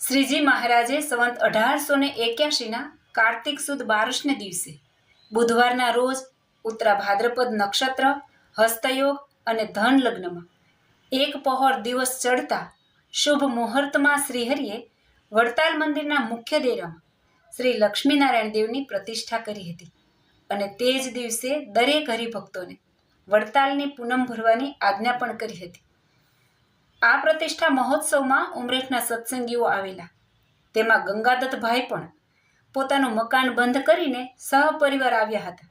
શ્રીજી મહારાજે સંવંત અઢારસો ને એક્યાસીના કાર્તિક સુદ બારસને દિવસે બુધવારના રોજ ઉત્તરા ભાદ્રપદ નક્ષત્ર, હસ્તયોગ અને ધન લગ્નમાં એક પહોર દિવસ ચડતા શુભ મુહૂર્તમાં શ્રીહરિએ વડતાલ મંદિરના મુખ્ય દેરામાં શ્રી લક્ષ્મીનારાયણ દેવની પ્રતિષ્ઠા કરી હતી અને તે જ દિવસે દરેક હરિભક્તોને વડતાલની પૂનમ ભરવાની આજ્ઞા પણ કરી હતી. આ પ્રતિષ્ઠા મહોત્સવમાં ઉમરેઠના સત્સંગીઓ આવેલા. તેમાં ગંગાદત્તભાઈ પણ પોતાનું મકાન બંધ કરીને સહપરિવાર આવ્યા હતા.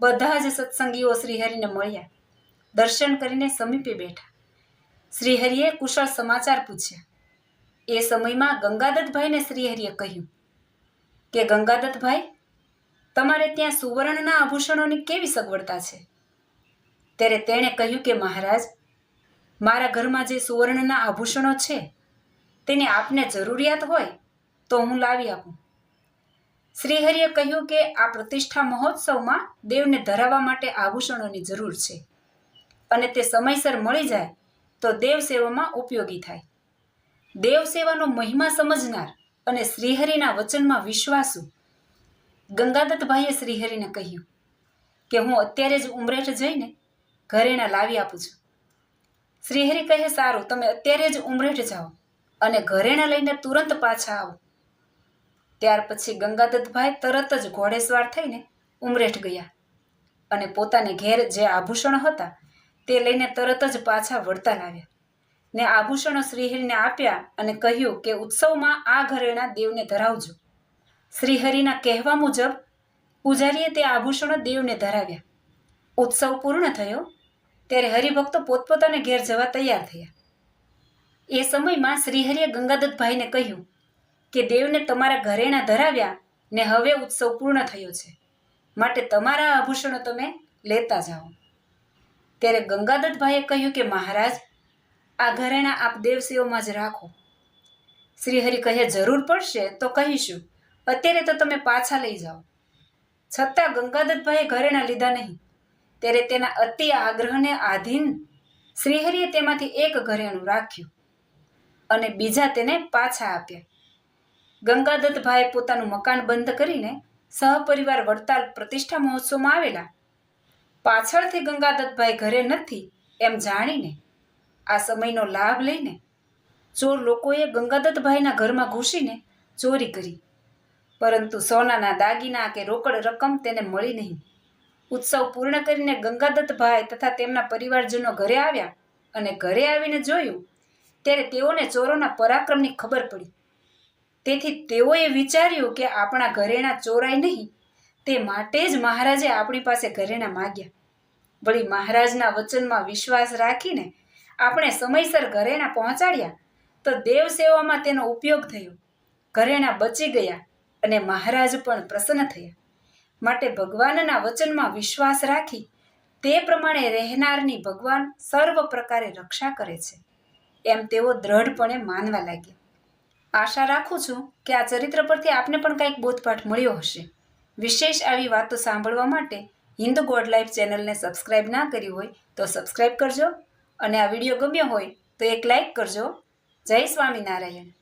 બધા જ સત્સંગીઓ શ્રીહરિને મળ્યા. દર્શન કરીને સમીપે બેઠા. શ્રીહરિએ કુશળ સમાચાર પૂછ્યા. એ સમયમાં ગંગાદત્તભાઈને શ્રીહરિએ કહ્યું, કે ગંગાદત્તભાઈ, તમારે ત્યાં સુવર્ણના આભૂષણોની કેવી સગવડતા છે? ત્યારે તેણે કહ્યું કે, મહારાજ મારા ઘરમાં જે સુવર્ણના આભૂષણો છે, તેની આપને જરૂરિયાત હોય તો હું લાવી આપું. શ્રીહરિએ કહ્યું કે આ પ્રતિષ્ઠા મહોત્સવમાં દેવને ધરાવવા માટે આભૂષણોની જરૂર છે અને તે સમયસર મળી જાય તો દેવ સેવામાં ઉપયોગી થાય. દેવ સેવાનો મહિમા સમજનાર અને શ્રીહરિના વચનમાં વિશ્વાસુ ગંગાદત્તભાઈએ શ્રીહરિને કહ્યું કે હું અત્યારે જ ઉમરેઠ જઈને ઘરેણા લાવી આપું છું. શ્રીહરિ કહે, સારું, તમે અત્યારે જ ઉમરેઠ જાઓ અને ઘરેણા લઈને તુરંત પાછા આવો. ત્યાર પછી ગંગાદત્તભાઈ તરત જ ઘોડેસવાર થઈને ઉમરેઠ ગયા અને પોતાને ઘેર જે આભૂષણ હતા તે લઈને તરત જ પાછા વળતા લાવ્યા. ને આભૂષણો શ્રીહરિને આપ્યા અને કહ્યું કે, ઉત્સવમાં આ ઘરેણા દેવને ધરાવજો. શ્રીહરિના કહેવા મુજબ, પૂજારીએ તે આભૂષણો દેવને ધરાવ્યા. ઉત્સવ પૂર્ણ થયો ત્યારે હરિભક્તો પોતપોતાને ઘેર જવા તૈયાર થયા. એ સમયમાં શ્રીહરિએ ગંગાદત્તભાઈને કહ્યું કે દેવને તમારા ઘરેણા ધરાવ્યા ને હવે ઉત્સવ પૂર્ણ થયો છે. માટે તમારા આભૂષણો તમે લેતા જાઓ. ત્યારે ગંગાદત્તભાઈએ કહ્યું કે મહારાજ, આ ઘરેણા આપ દેવસીઓમાં જ રાખો. શ્રીહરિ કહે, જરૂર પડશે તો કહીશું. અત્યારે તો તમે પાછા લઈ જાઓ. છતાં ગંગાદત્તભાઈએ ઘરેણા લીધા નહીં. ત્યારે તેના અતિ આગ્રહને આધીન શ્રીહરિએ તેમાંથી એક ઘરેણું રાખ્યું અને બીજા તેને પાછા આપ્યા. ગંગાદત્તભાઈએ પોતાનું મકાન બંધ કરીને સહપરિવાર વડતાલ પ્રતિષ્ઠા મહોત્સવમાં આવેલા. પાછળથી ગંગાદત્તભાઈ ઘરે નથી એમ જાણીને આ સમયનો લાભ લઈને ચોર લોકોએ ગંગાદત્તભાઈના ઘરમાં ઘૂસીને ચોરી કરી. પરંતુ સોનાના દાગીના કે રોકડ રકમ તેને મળી નહીં. ઉત્સવ પૂર્ણ કરીને ગંગાદત્તભાઈ તથા તેમના પરિવારજનો ઘરે આવ્યા અને ઘરે આવીને જોયું, ત્યારે તેઓને ચોરોના પરાક્રમની ખબર પડી. તેથી તેઓએ વિચાર્યું કે આપણા ઘરેણા ચોરાય નહીં, તે માટે જ મહારાજે આપણી પાસે ઘરેણા માગ્યા. વળી મહારાજના વચનમાં વિશ્વાસ રાખીને આપણે સમયસર ઘરેણા પહોંચાડ્યા, તો દેવ સેવામાં તેનો ઉપયોગ થયો. ઘરેણા બચી ગયા અને મહારાજ પણ પ્રસન્ન થયા. માટે ભગવાનના વચનમાં વિશ્વાસ રાખી તે પ્રમાણે રહેનારની ભગવાન સર્વ પ્રકારે રક્ષા કરે છે. એમ તેઓ દ્રઢપણે માનવા લાગ્યા. આશા રાખું છું કે આ ચરિત્ર પરથી આપને પણ કંઈક બોધપાઠ મળ્યો હશે. વિશેષ આવી વાતો સાંભળવા માટે હિન્દુ ગોડ લાઈફ ચેનલને સબસ્ક્રાઇબ ના કરી હોય તો સબસ્ક્રાઇબ કરજો અને આ વીડિયો ગમ્યો હોય તો એક લાઈક કરજો. જય સ્વામિનારાયણ.